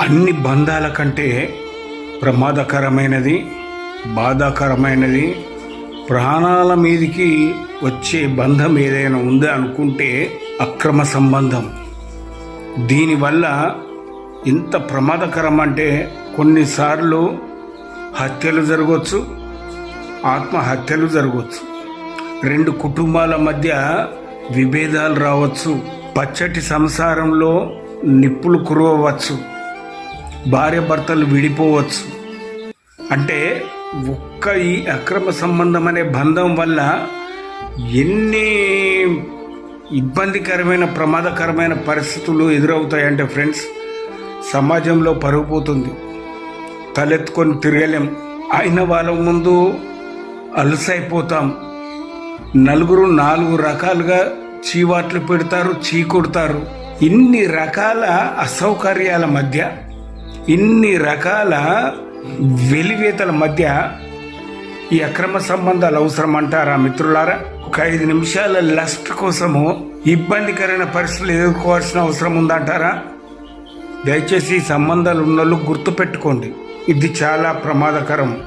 అన్ని బంధాల కంటే ప్రమాదకరమైనది బాధాకరమైనది ప్రాణాల మీదికి వచ్చే బంధం ఏదైనా ఉందా అనుకుంటే అక్రమ సంబంధం. దీనివల్ల ఎంత ప్రమాదకరం అంటే కొన్నిసార్లు హత్యలు జరగవచ్చు ఆత్మహత్యలు జరగవచ్చు రెండు కుటుంబాల మధ్య విభేదాలు రావచ్చు పచ్చటి సంసారంలో నిప్పులు కురవచ్చు భార్య భర్తలు విడిపోవచ్చు. అంటే ఒక్క ఈ అక్రమ సంబంధం అనే బంధం వల్ల ఎన్ని ఇబ్బందికరమైన ప్రమాదకరమైన పరిస్థితులు ఎదురవుతాయంటే ఫ్రెండ్స్ సమాజంలో పరుగు పోతుంది. తలెత్తుకొని తిరగలేం. అయిన వాళ్ళ ముందు అలసైపోతాం. నలుగురు నాలుగు రకాలుగా చీవాట్లు పెడతారు చీ కొడతారు ఇన్ని రకాల అసౌకర్యాల మధ్య ఇన్ని రకాల వెలివేతల మధ్య ఈ అక్రమ సంబంధాలు అవసరం అంటారా మిత్రులారా? ఒక ఐదు నిమిషాల లస్ట్ కోసము ఇబ్బందికరమైన పరిస్థితులు ఎదుర్కోవాల్సిన అవసరం ఉందంటారా? దయచేసి ఈ సంబంధాలు ఉన్న వాళ్ళు గుర్తుపెట్టుకోండి. ఇది చాలా ప్రమాదకరం.